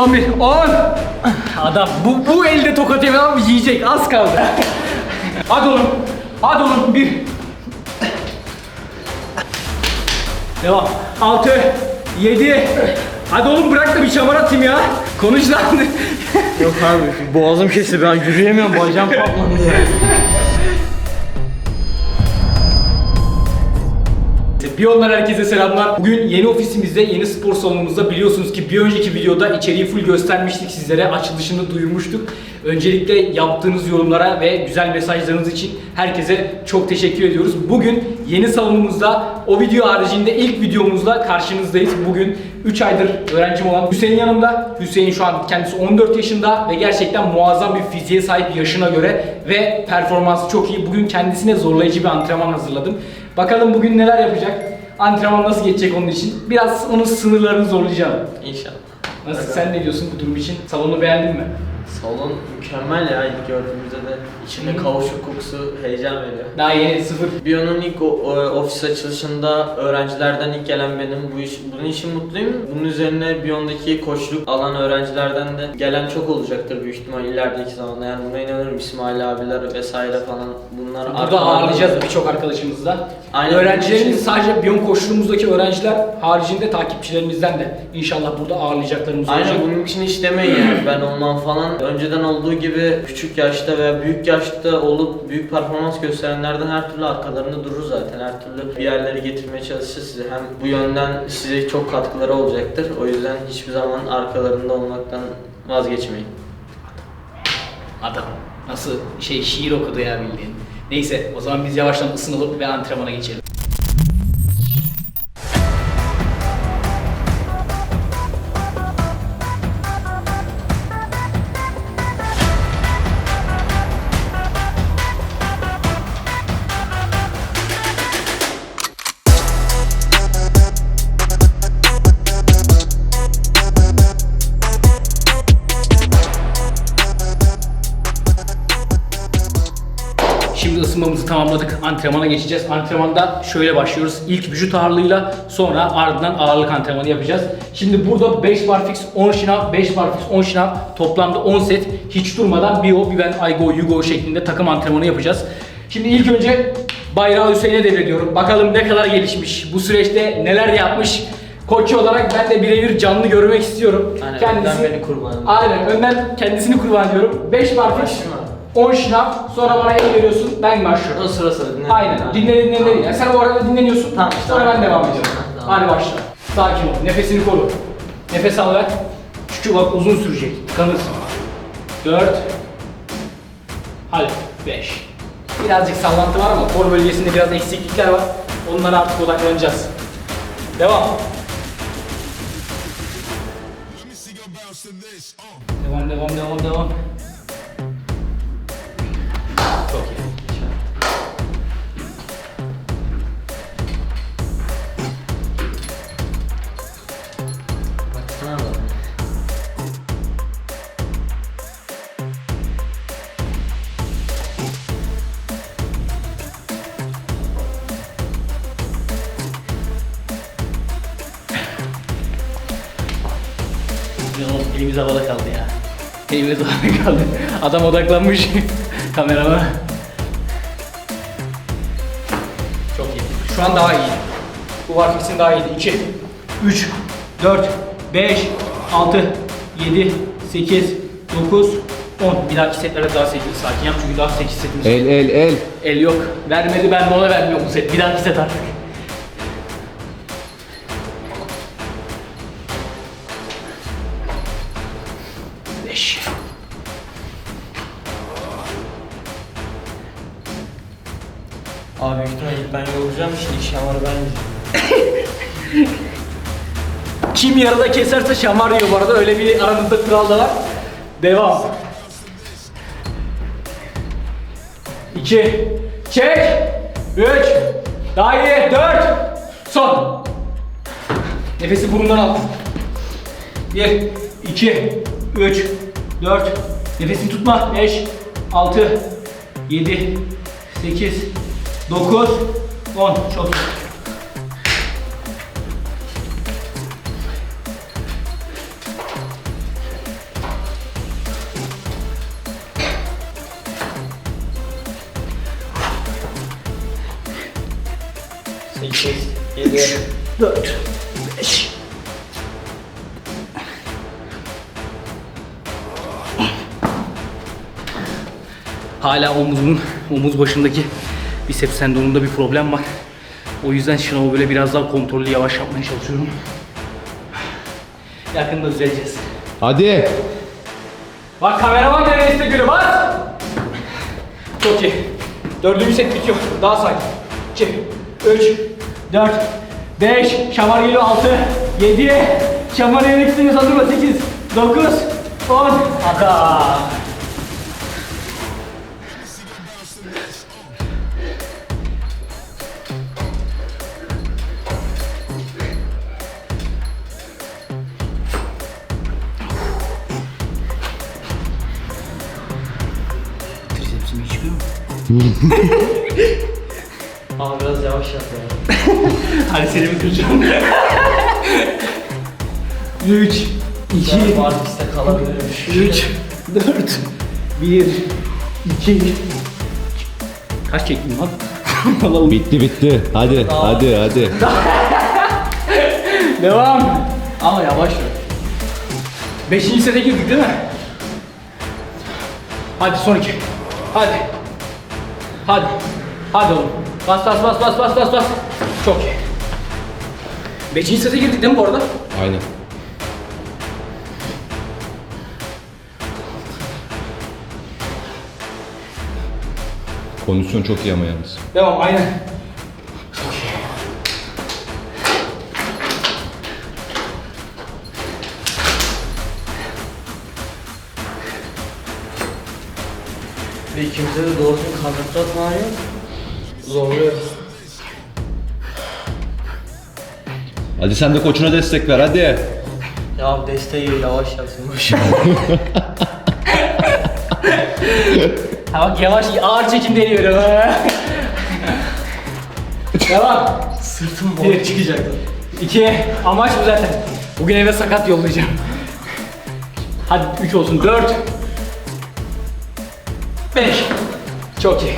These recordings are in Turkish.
Son bir. 10. Adam bu, bu elde tokat yemeden ama yiyecek. Az kaldı. Hadi oğlum. Hadi oğlum. Bir. Devam. 6. 7. Hadi oğlum bırak da bir şamar atayım ya. Konuş lan. Yok abi boğazım kesti ben yürüyemiyorum bacağım patlandı ya. Biyonlar herkese selamlar. Bugün yeni ofisimizde, yeni spor salonumuzda biliyorsunuz ki bir önceki videoda içeriği full göstermiştik sizlere. Açılışını duyurmuştuk. Öncelikle yaptığınız yorumlara ve güzel mesajlarınız için herkese çok teşekkür ediyoruz. Bugün yeni salonumuzda o video haricinde ilk videomuzla karşınızdayız. Bugün 3 aydır öğrencim olan Hüseyin yanımda. Hüseyin şu an kendisi 14 yaşında ve gerçekten muazzam bir fiziğe sahip yaşına göre ve performansı çok iyi. Bugün kendisine zorlayıcı bir antrenman hazırladım. Bakalım bugün neler yapacak? Antrenman nasıl geçecek onun için? Biraz onun sınırlarını zorlayacağım. İnşallah. Nasıl sen ne diyorsun bu durum için? Salonu beğendin mi? Salon mükemmel ya ilk gördüğümüzde de içinde kavuşuk kokusu heyecan veriyor. Daha yeni sıfır. Biyon'un ilk o, o- ofis açılışında öğrencilerden ilk gelen benim. Bu iş, bunun için mutluyum. Bunun üzerine Biyon'daki koçluk alan öğrencilerden de gelen çok olacaktır büyük ihtimal ilerideki zamanda. Yani buna inanıyorum İsmail abiler vesaire falan bunlar Burada arkalarında- ağırlayacağız birçok arkadaşımızla. Aynen. Öğrencilerimiz sadece Biyon koşulumuzdaki öğrenciler haricinde takipçilerimizden de inşallah burada ağırlayacaklarımız olacak. Aynen bunun için hiç demeyin yani ben olmam falan. Önceden olduğu gibi küçük yaşta veya büyük yaşta olup büyük performans gösterenlerden her türlü arkalarında durur zaten. Her türlü bir yerlere getirmeye çalışır sizi. Hem bu yönden size çok katkıları olacaktır. O yüzden hiçbir zaman arkalarında olmaktan vazgeçmeyin. Adam nasıl şey şiir okudu ya bildiğin. Neyse o zaman biz yavaştan ısınalım ve antrenmana geçelim. Tamamladık. Antrenmana geçeceğiz. Antrenmanda şöyle başlıyoruz. İlk vücut ağırlığıyla sonra ardından ağırlık antrenmanı yapacağız. Şimdi burada 5 bar fix 10 şınav, 5 bar fix 10 şınav toplamda 10 set hiç durmadan bir o bir ben I go you go şeklinde takım antrenmanı yapacağız. Şimdi ilk önce bayrağı Hüseyin'e devrediyorum. Bakalım ne kadar gelişmiş. Bu süreçte neler yapmış. Koç olarak ben de birebir canlı görmek istiyorum. Aynen, önden beni kurban. Aynen önden kendisini kurban ediyorum. 5 bar fix mı? 10 şınav sonra bana el veriyorsun ben başlıyorum. O sıra sıra dinle. Aynen dinle dinle dinle. Yani sen o arada dinleniyorsun. Tamam, Sonra ben devam edeceğim. Tamam. Hadi başla. Sakin ol. Nefesini koru. Nefes al ver. Çünkü bak uzun sürecek. Tıkanırsın. 4 Hadi 5 Birazcık sallantı var ama kor bölgesinde biraz eksiklikler var. Onlara artık odaklanacağız. Devam. Devam devam devam devam. Havada kaldı ya. Elimiz havada kaldı. Adam odaklanmış kamerama. Çok iyi. Şu an daha iyi. Bu varfix'in daha iyiydi. 2, 3, 4, 5, 6, 7, 8, 9, 10. Bir dahaki setlerde daha 8 sakin yap çünkü daha 8 setimiz var. El el el. El yok. Vermedi ben de ona vermiyorum bu set. Bir dahaki set artık. Yorulacağım şimdi şamarı ben yiyeceğim. Kim yarıda keserse şamar yiyor bu arada. Öyle bir aramızda kural da var. Devam. 2 Çek. 3 Daha iyi. 4 Son. Nefesi burundan al. 1 2 3 4 Nefesini tutma. 5 6 7 8 9 10. Çok iyi. Sekiz, yedi, dört, beş, Hala omuzun, omuz başındaki biceps tendonunda bir problem var. O yüzden şınavı böyle biraz daha kontrollü yavaş yapmaya çalışıyorum. Yakında düzeleceğiz. Hadi. Bak kameraman gene destek görüyor. Bas! Çok iyi. Dördüncü set bitiyor. Daha say. 2, 3, 4, 5, şamar geliyor 6, 7, şamar mı? 8, 9, 10, hata. Mu? Ama biraz yavaş yap ya. Hadi seni mi kıracağım? 3, 2, Ben Barfix'te kalabilirim. 3, 4, 1, 2, Kaç çektim lan? Bitti bitti. Hadi hadi hadi. Devam. Ama yavaş. Beşinci sete girdik değil mi? Hadi son iki. Hadi. Hadi. Hadi oğlum. Bas bas bas bas bas bas bas. Çok iyi. Beşinci sete girdik değil mi bu arada? Aynen. Kondisyon çok iyi ama yalnız. Devam aynen. Ve ikimize de doğru düzgün kaldırtma falan yok. Zorluyor. Hadi sen de koçuna destek ver hadi. Ya desteği yavaş yapsın boş. Ha bak yavaş ağır çekim deniyorum. Devam. Sırtım Bir çıkacak. İki. Amaç bu zaten. Bugün eve sakat yollayacağım. Hadi üç olsun. Dört. Beş. Çok iyi.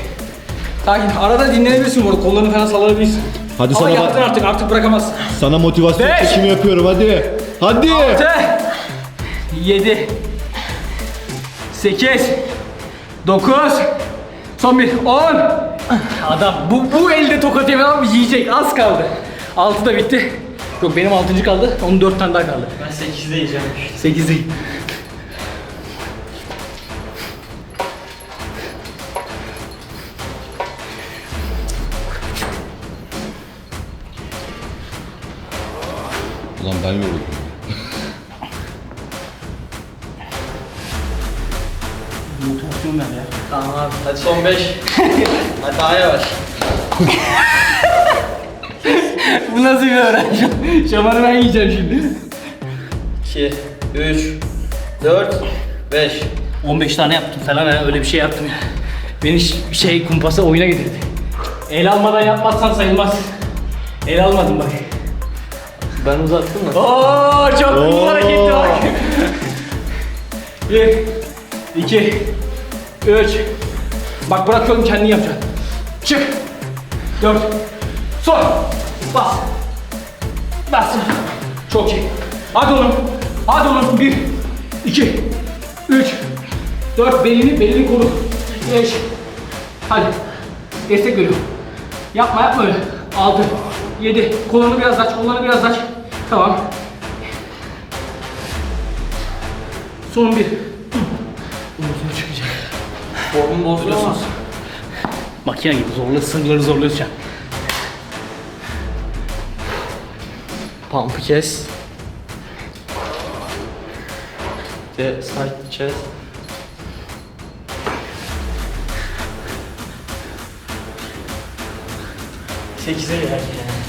Sakin. Arada dinlenebilirsin bu arada. Kollarını falan sallayabilirsin. Hadi Ama sana yaptın bak- artık. Artık bırakamazsın. Sana motivasyon Beş. çekimi yapıyorum hadi. Hadi. Altı. Yedi. Sekiz. Dokuz. Son bir. On. Adam bu, bu elde tokat yemen ama yiyecek. Az kaldı. Altı da bitti. Yok benim altıncı kaldı. Onun dört tane daha kaldı. Ben 8'de yiyeceğim. Sekiz ben yoruldum. Motivasyon ver ya. Tamam abi hadi son 5. hadi daha yavaş. Bu nasıl bir öğrenci? Şamanı ben yiyeceğim şimdi. 2, 3, 4, 5. 15 tane yaptım falan ha, öyle bir şey yaptım ya. Beni ş- şey kumpasa oyuna getirdi. El almadan yapmazsan sayılmaz. El almadım bak. Ben uzattım mı? Oo çok cool Oo. hareketti bak. Bir, iki, üç. Bak bırakıyorum kendin yapacaksın. Çık. Dört. Son. Bas. Bas. Çok iyi. Hadi oğlum. Hadi oğlum. Bir, iki, üç, dört. Belini, belini koru. Beş. Hadi. Destek veriyorum. Yapma yapma öyle. Altı, yedi. Kolunu biraz aç, kolunu biraz aç. Tamam. Son bir. Omuzunu çıkacak. Formum bozuluyor ama. Makine gibi zorla, sınırları an. Pump'ı kes. De side chest. Sekize yani.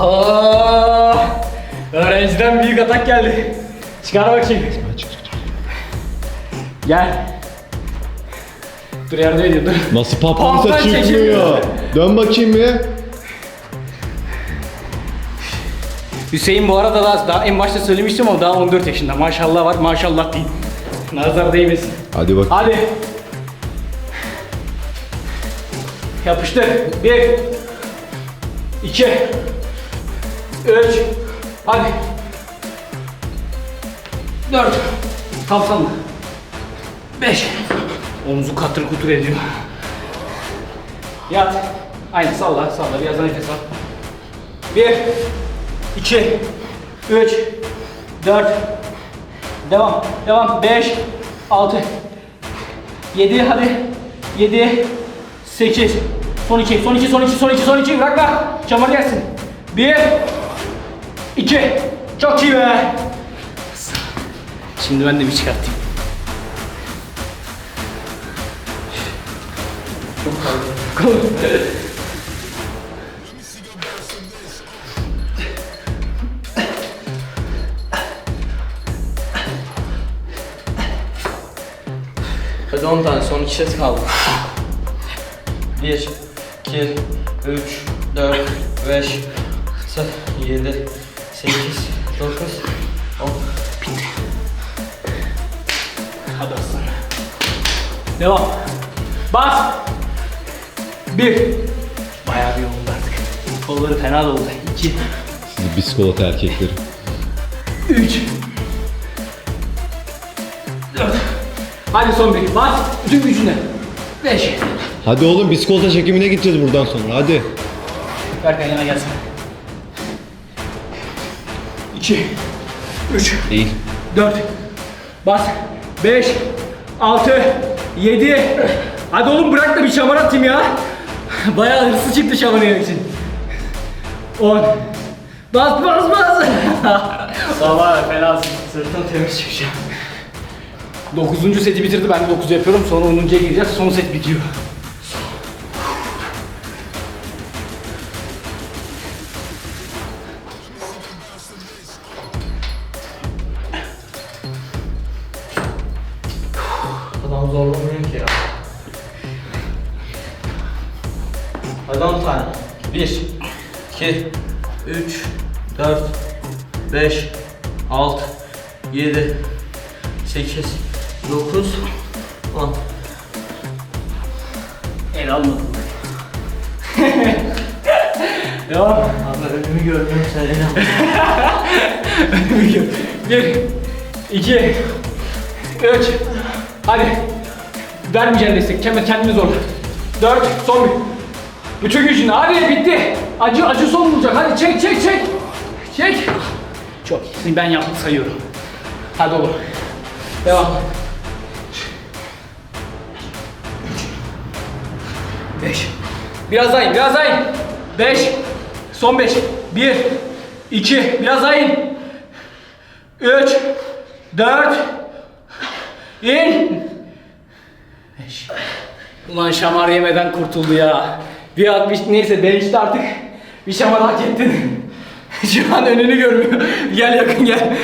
Aa, öğrenciden büyük atak geldi. Çıkar bakayım. Gel. Dur yardım ediyor dur. Nasıl papansa Pampon çıkmıyor. çekilmiyor. Dön bakayım bir. Hüseyin bu arada daha, daha en başta söylemiştim ama daha 14 yaşında. Maşallah var maşallah değil. Nazar değmesin. Hadi bak. Hadi. Yapıştır. Bir. iki, Üç. Hadi. Dört. Tam salla. Beş. Omzu katır kutur ediyor. Yat. Aynı salla salla biraz nefes al. Bir. iki, Üç. Dört. Devam. Devam. Beş. Altı. 7 hadi. 7 8 Son 2, son 2, son 2, son 2, son 2 bırakma. Çamur gelsin. 1 2 Çok iyi be. Şimdi ben de bir çıkartayım. Çok Hadi 10 tane son 2 set kaldı. 1, 2, 3, 4, 5, 7, 8, 9, 10. Hadi aslan. Devam. Bas. Bir. Bayağı bir oldu artık. Kolları fena da oldu. İki. Sizi biskolata erkekleri. Üç. Dört. Hadi son bir. Bas. Bütün gücünle. Beş. Hadi oğlum biskolata çekimine gideceğiz buradan sonra hadi. Berkay yana gelsin. İki. Üç. Değil. 4 Bas 5 6 7 Hadi oğlum bırak da bir şamar atayım ya Bayağı hırslı çıktı şamar yemek için 10 Bas bas bas Sabah fenasın Sırtım temiz çıkacak. 9. seti bitirdi ben de 9 yapıyorum sonra 10.ya gireceğiz son set bitiyor Adam zorlamıyor ki ya. Hadi 10 tane. 1, 2, 3, 4, 5, 6, 7, 8, 9, 10. El almadım Devam Abi önümü görmüyorum sen el al. 1 2 3 Hadi Vermeyeceğim destek. Kendini, kendini zorla. 4 son bir. Bütün gücünle hadi bitti. Acı acı son bulacak. Hadi çek çek çek. Çek. Çok iyisin ben yaptım sayıyorum. Hadi oğlum. Devam. 5 Biraz daha in biraz daha in. 5 Son 5 1 2 Biraz daha in. 3 4 İn. 5 Ulan şamar yemeden kurtuldu ya. Bir bir neyse bench'te artık bir şamar hak ettin. Şu an önünü görmüyor. Gel yakın gel.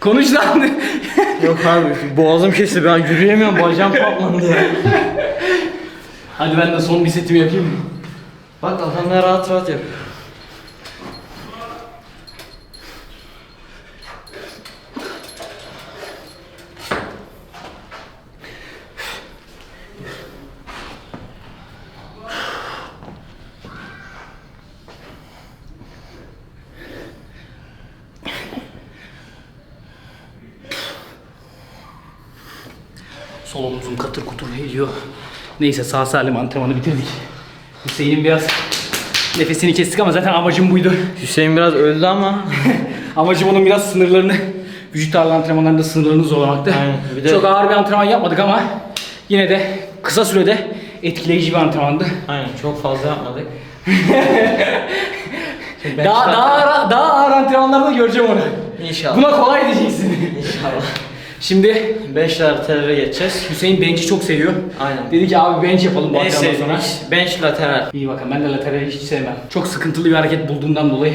Konuş lan. Yok abi boğazım kesti ben yürüyemiyorum bacağım patlandı. Hadi ben de son bir setimi yapayım. Bak adamlar rahat rahat yapıyor. Sol omuzum katır kutur geliyor. Neyse sağ salim antrenmanı bitirdik. Hüseyin'in biraz nefesini kestik ama zaten amacım buydu. Hüseyin biraz öldü ama Amacım onun biraz sınırlarını, vücut ağırlığı antrenmanlarında sınırlarını zorlamaktı. Bir de- Çok ağır bir antrenman yapmadık ama yine de kısa sürede etkileyici bir antrenmandı. aynen çok fazla yapmadık. Daha, daha, daha ağır antrenmanlarda göreceğim onu. İnşallah. Buna kolay diyeceksin. İnşallah. Şimdi 5 laterale geçeceğiz. Hüseyin bench'i çok seviyor. Aynen. Dedi ki abi bench yapalım bu En sevdiğim sonra. iş bench lateral. İyi bakın ben de laterali hiç sevmem. Çok sıkıntılı bir hareket bulduğumdan dolayı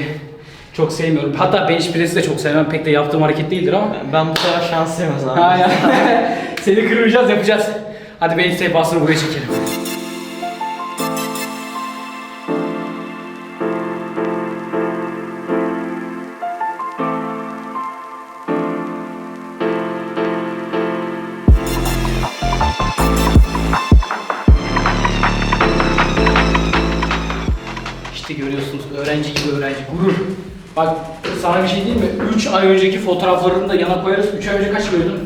çok sevmiyorum. Hatta bench press'i de çok sevmem. Pek de yaptığım hareket değildir ama. Ben, ben bu sefer şanslıyım o zaman. Aynen. Seni kırmayacağız yapacağız. Hadi bench sehpasını buraya çekelim. Görüyorsunuz öğrenci gibi öğrenci gurur. Bak sana bir şey diyeyim mi? 3 ay önceki fotoğraflarını da yana koyarız. 3 ay önce kaç kilodun?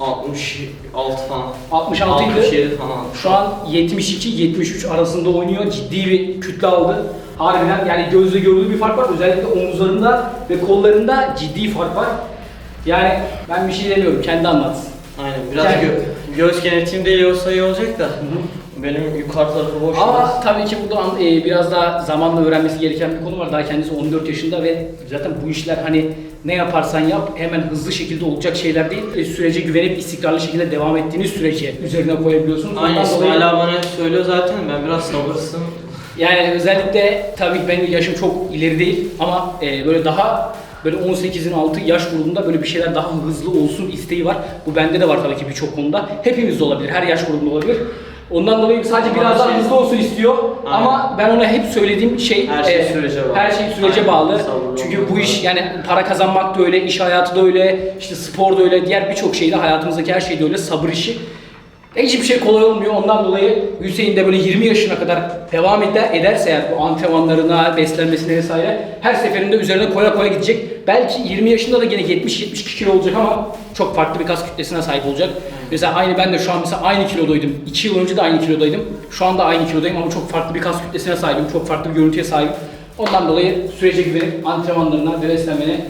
66 falan. 66 idi. 67 falan. Şu an 72-73 arasında oynuyor. Ciddi bir kütle aldı. Harbiden yani gözle görüldüğü bir fark var. Özellikle omuzlarında ve kollarında ciddi fark var. Yani ben bir şey demiyorum. Kendi anlatsın. Aynen biraz gö- göğüs genetiğim de iyi olsa iyi olacak da. Benim yukarı tarafı boş. Ama tabii ki burada e, biraz daha zamanla öğrenmesi gereken bir konu var. Daha kendisi 14 yaşında ve zaten bu işler hani ne yaparsan yap hemen hızlı şekilde olacak şeyler değil. E, sürece güvenip istikrarlı şekilde devam ettiğiniz sürece üzerine koyabiliyorsunuz. Aynen Ondan dolayı- İsmail abi bana hep söylüyor zaten ben biraz sabırsızım. Yani özellikle tabii ki benim yaşım çok ileri değil ama e, böyle daha böyle 18'in altı yaş grubunda böyle bir şeyler daha hızlı olsun isteği var. Bu bende de var tabii ki birçok konuda. Hepimizde olabilir, her yaş grubunda olabilir. Ondan dolayı sadece Ama biraz daha şey- hızlı olsun istiyor. Aynen. Ama ben ona hep söylediğim şey Her şey sürece bağlı. Her şey sürece Aynen. bağlı. Sabırlı Çünkü olmak bu iş yani para kazanmak da öyle, iş hayatı da öyle, işte spor da öyle, diğer birçok şeyde hayatımızdaki her şey de öyle, sabır işi. Hiçbir şey kolay olmuyor. Ondan dolayı Hüseyin de böyle 20 yaşına kadar devam eder, ederse eğer bu antrenmanlarına, beslenmesine vesaire her seferinde üzerine koya koya gidecek. Belki 20 yaşında da gene 70-72 kilo olacak ama çok farklı bir kas kütlesine sahip olacak. Mesela aynı ben de şu an mesela aynı kilodoydum. 2 yıl önce de aynı kilodaydım. Şu anda aynı kilodayım ama çok farklı bir kas kütlesine sahibim. Çok farklı bir görüntüye sahibim. Ondan dolayı sürece güvenip antrenmanlarına ve beslenmene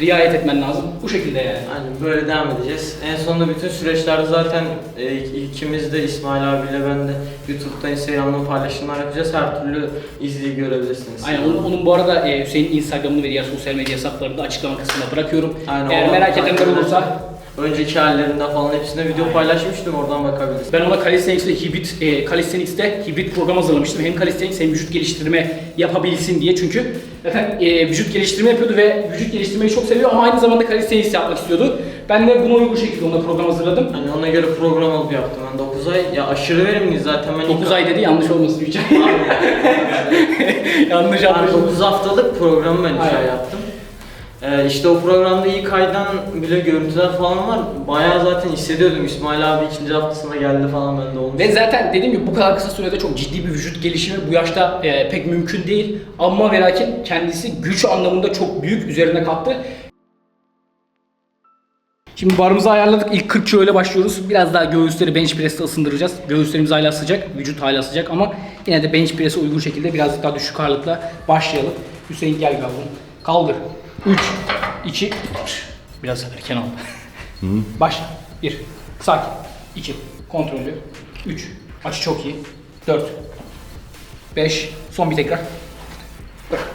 riayet etmen lazım. Bu şekilde yani. Aynen böyle devam edeceğiz. En sonunda bütün süreçlerde zaten e, ikimiz de İsmail abiyle ben de YouTube'da Instagram'da paylaşımlar yapacağız. Her türlü izleyi görebilirsiniz. Aynen onun, onun bu arada e, Hüseyin'in Instagram'ını ve diğer sosyal medya hesaplarını da açıklama kısmına bırakıyorum. Aynen, Eğer merak edenler olursa Önceki hallerinden falan hepsinde video paylaşmıştım oradan bakabilirsiniz. ben ona Calisthenics'te hibrit, e, Calisthenics'te hibrit program hazırlamıştım. Hem Calisthenics hem vücut geliştirme yapabilsin diye. Çünkü zaten e, vücut geliştirme yapıyordu ve vücut geliştirmeyi çok seviyor ama aynı zamanda Calisthenics yapmak istiyordu. Ben de buna uygun şekilde ona program hazırladım. Hani ona göre program alıp yaptım ben 9 ay. Ya aşırı verimliyiz zaten ben 9 ay dedi yanlış olmasın 3 ay. yanlış yanlış. 9 haftalık programı ben 3 Aynen. ay yaptım. Ee, işte o programda ilk aydan bile görüntüler falan var. Bayağı zaten hissediyordum. İsmail abi ikinci haftasında geldi falan ben de olmuş. Ve zaten dediğim gibi bu kadar kısa sürede çok ciddi bir vücut gelişimi bu yaşta e, pek mümkün değil. Ama ve lakin kendisi güç anlamında çok büyük üzerine kattı. Şimdi barımızı ayarladık. İlk 40 kilo başlıyoruz. Biraz daha göğüsleri bench press'te ısındıracağız. Göğüslerimiz hala sıcak, vücut hala sıcak ama yine de bench press'e uygun şekilde birazcık daha düşük ağırlıkla başlayalım. Hüseyin gel yavrum. Kaldır. 3, 2, Biraz erken aldı. Başla. 1. Sakin. 2. Kontrollü. 3. Açı çok iyi. 4. 5. Son bir tekrar. Bırak.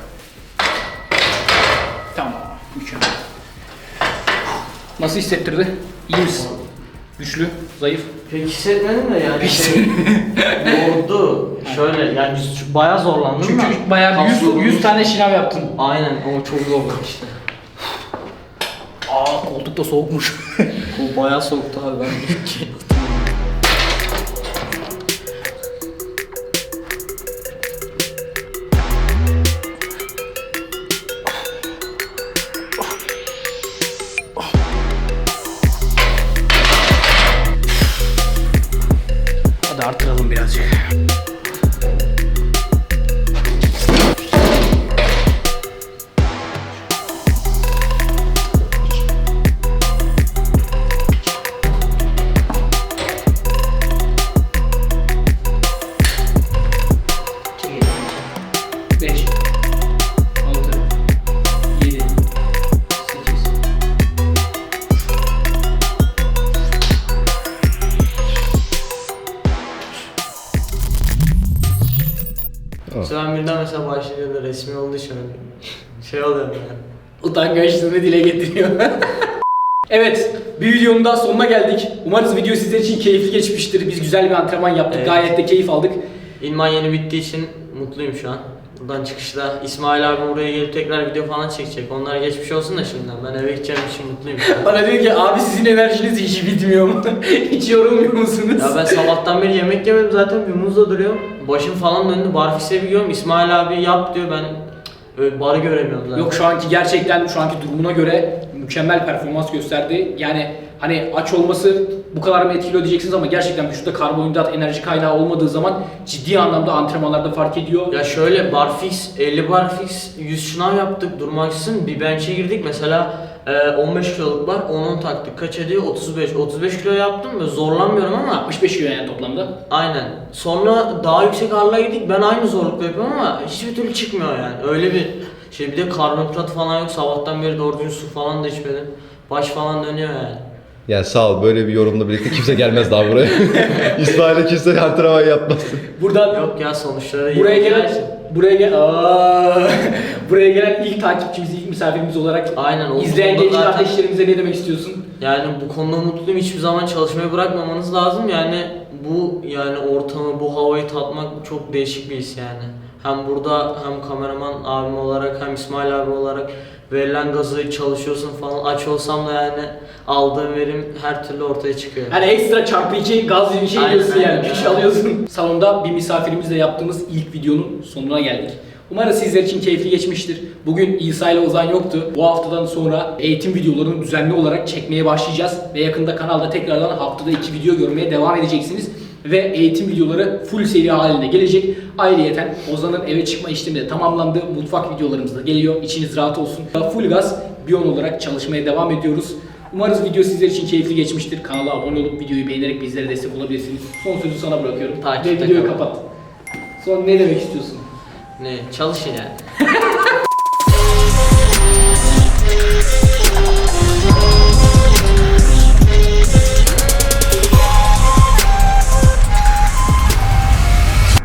Tamam. Mükemmel. Nasıl hissettirdi? İyi misin? Güçlü, zayıf. Pek hissetmedim de yani. Şey, Yordu. Şöyle yani bayağı zorlandım Çünkü da. bayağı bir Kas 100, yorulmuş. 100 tane şınav yaptın. Aynen o çok zordu işte. Aa koltuk da soğukmuş. Bayağı soğuktu abi ben. Mesela başlayınca da resmi olduğu için şey oluyorum yani. utangaçlığını dile getiriyor. evet, bir videonun daha sonuna geldik. Umarız video sizler için keyifli geçmiştir. Biz güzel bir antrenman yaptık. Evet. Gayet de keyif aldık. İlman yeni bittiği için mutluyum şu an. Buradan çıkışta İsmail abi buraya gelip tekrar video falan çekecek. Onlara geçmiş olsun da şimdiden. Ben eve gideceğim için mutluyum. Bana diyor ki abi sizin enerjiniz hiç bitmiyor mu? hiç yorulmuyor musunuz? Ya ben sabahtan beri yemek yemedim zaten bir muzla duruyorum. Başım falan döndü. Barfix'e bir gidiyorum. İsmail abi yap diyor. Ben öyle barı göremiyorum zaten. Yok şu anki gerçekten şu anki durumuna göre mükemmel performans gösterdi. Yani hani aç olması bu kadar mı etkili diyeceksiniz ama gerçekten vücutta karbonhidrat enerji kaynağı olmadığı zaman ciddi anlamda antrenmanlarda fark ediyor. Ya şöyle barfix, 50 barfix, 100 şınav yaptık durmaksızın bir bench'e girdik. Mesela e, 15 kiloluk var 10-10 taktık kaç ediyor? 35 35 kilo yaptım ve zorlanmıyorum ama 65 kilo yani toplamda. aynen. Sonra daha yüksek ağırlığa girdik. Ben aynı zorlukta yapıyorum ama hiçbir türlü çıkmıyor yani. Öyle bir şey. Bir de karbonhidrat falan yok. Sabahtan beri doğru düzgün su falan da içmedim. Baş falan dönüyor yani. Yani sağ ol böyle bir yorumla birlikte kimse gelmez daha buraya. İsmail'e kimse antrenman yapmaz. Buradan Yok ya sonuçları buraya iyi gelen buraya gel Aa! buraya gelen ilk takipçimiz, ilk misafirimiz olarak Aynen, o izleyen konuda genç zaten- kardeşlerimize ne demek istiyorsun? Yani bu konuda mutluyum. Hiçbir zaman çalışmayı bırakmamanız lazım. Yani bu yani ortamı, bu havayı tatmak çok değişik bir his yani. Hem burada hem kameraman abim olarak hem İsmail abi olarak verilen gazı çalışıyorsun falan aç olsam da yani aldığım verim her türlü ortaya çıkıyor. Hani ekstra çarpı iki gaz gibi bir şey Aynen, diyorsun yani. aynen, Güç aynen. alıyorsun. Salonda bir misafirimizle yaptığımız ilk videonun sonuna geldik. Umarım sizler için keyifli geçmiştir. Bugün İsa ile Ozan yoktu. Bu haftadan sonra eğitim videolarını düzenli olarak çekmeye başlayacağız. Ve yakında kanalda tekrardan haftada iki video görmeye devam edeceksiniz. Ve eğitim videoları full seri halinde gelecek. Ayrıyeten Ozan'ın eve çıkma işlemi de tamamlandı. Mutfak videolarımız da geliyor. İçiniz rahat olsun. Full gaz Biyon olarak çalışmaya devam ediyoruz. Umarız video sizler için keyifli geçmiştir. Kanala abone olup videoyu beğenerek bizlere destek olabilirsiniz. Son sözü sana bırakıyorum. Takipte Ve videoyu kalın. kapat. Son ne demek istiyorsun? Ne çalışın yani.